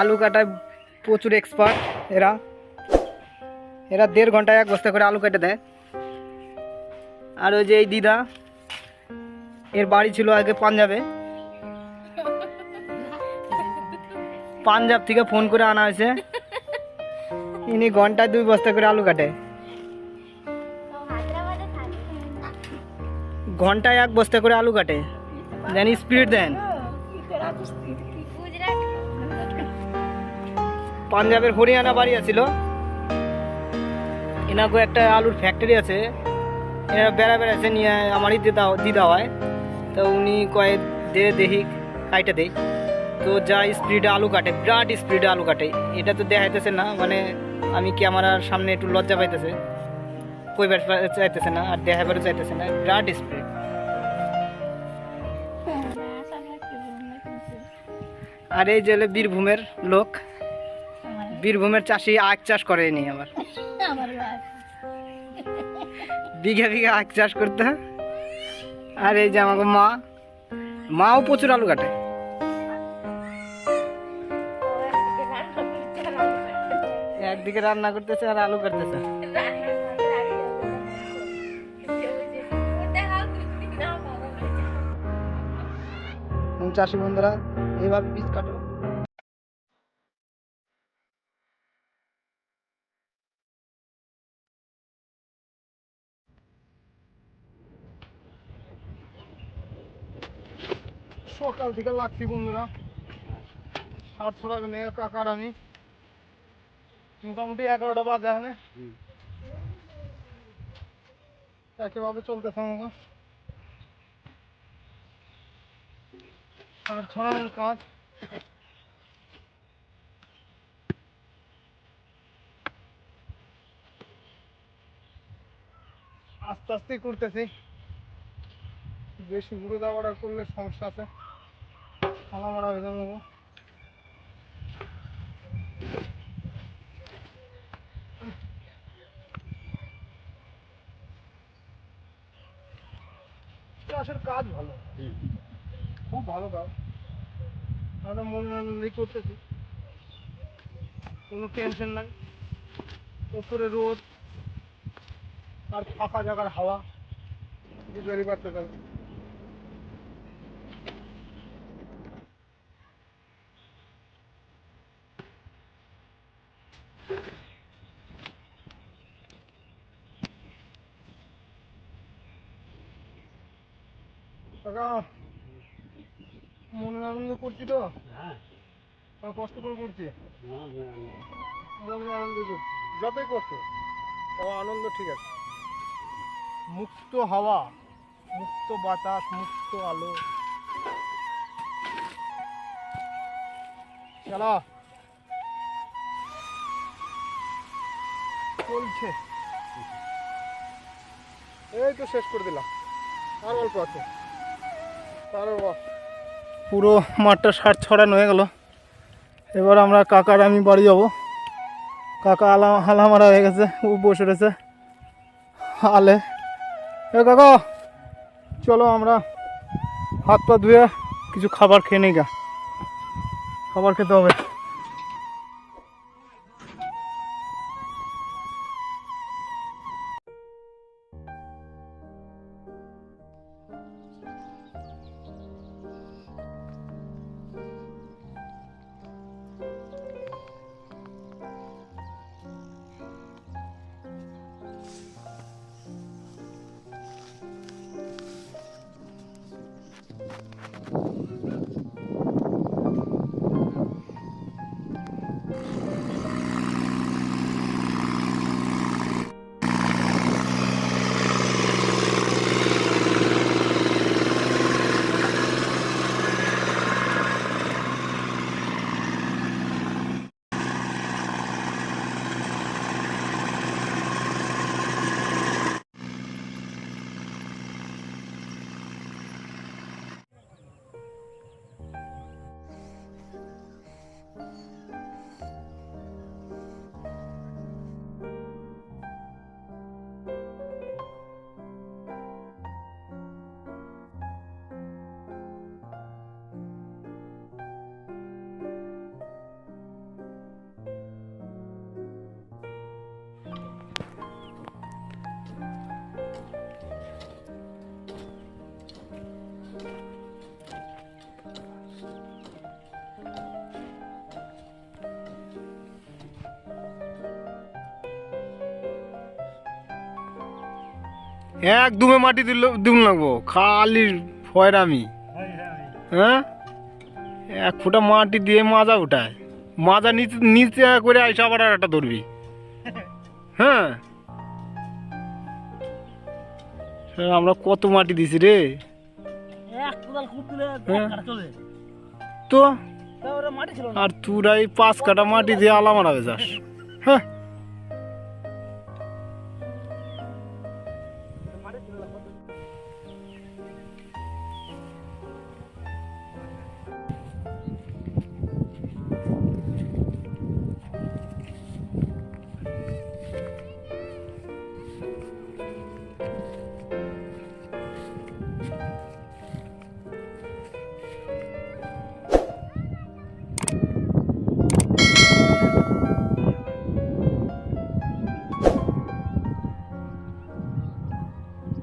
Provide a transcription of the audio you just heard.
আলু কাটায় প্রচুর এক্সপার্ট এরা। এরা দেড় ঘন্টায় এক বস্তা করে আলু কেটে দেয়। আর ওই যে এই দিদা, এর বাড়ি ছিল আগে পাঞ্জাবে। পাঞ্জাব থেকে ফোন করে আনা হয়েছে। ইনি ঘন্টায় দুই বস্তা করে আলু কাটে। ঘন্টায় এক বস্তা করে আলু কাটে। দেন স্পিড দেন। পাঞ্জাবের হরিয়ানা বাড়ি আছিল। এনাকে একটা আলুর ফ্যাক্টরি আছে। এনারা বেড়া বেড়াচ্ছে নিয়ে আমারই দিদা দিদা হয়। তো উনি কয়েক দে দেখি কাইটা দেয় তো যা স্পিডে আলু কাটে বিরাট স্পিডে আলু কাটে। এটা তো দেখাইতেছে না মানে আমি ক্যামেরার সামনে একটু লজ্জা পাইতেছে। কইবার চাইতেছে না আর দেখাবারও চাইতেছে না বিরাট স্পিড আর এই যে বীরভূমের লোক। বীরভূমের চাষি আখ চাষ করে নি আবার বিঘা বিঘা আখ চাষ করতে হয়। আর এই যে আমাকে মা মাও প্রচুর আলু কাটে। একদিকে রান্না করতেছে আর আলু কাটতেছে। চাষি বন্ধুরা এইভাবে বীজ কাটো। সকাল থেকে লাগছি বন্ধুরা। সাতশো টাকা নিয়ে কাকার আমি। মোটামুটি এগারোটা বাজে এখানে। একেভাবে চলতেছে আমাকে আর ছড়ানোর কাজ। আস্তে আস্তে করতেছি। বেশি ঘুরে দাওয়াটা করলে সমস্যা আছে। খালা মারা হয়ে যাবে চাষের কাজ ভালো। খুব ভালো কাজ। আমরা মনে আনন্দই করতেছি। কোনো টেনশন নাই। উপরে রোদ, আর ফাঁকা জায়গার হাওয়া। বুঝতে পারতে পারবে কাকা মনে আনন্দ করছি তো? আর কষ্ট করে করছি? মনে আনন্দ করছি। যতই কষ্ট আনন্দ ঠিক আছে। মুক্ত হাওয়া মুক্ত বাতাস মুক্ত আলো। চলো। চলছে। এই তো শেষ করে দিলাম। আর অল্প আছে। পুরো মাঠটা সার ছড়ানো হয়ে গেল। এবার আমরা কাকার আমি বাড়ি যাব। কাকা আলা হালা মারা হয়ে গেছে, ও বসে রয়েছে। আলে। এ কাকা, চলো আমরা হাত পা ধুয়ে কিছু খাবার খেয়ে নিই গা। খাবার খেতে হবে। এক দুমে মাটি দিল দিন লাগবো। খালি ফয়রামি হ্যাঁ? এক ফুটা মাটি দিয়ে মাজা উঠায়। মাজা নিচে নিচে করে আইসা আবার আর একটা ধরবি। হ্যাঁ? সে আমরা কত মাটি দিছি রে? হ্যাঁ। তো? আর তোরা এই পাঁচ কাটা মাটি দিয়ে আলা মারাবে যাস। হ্যাঁ?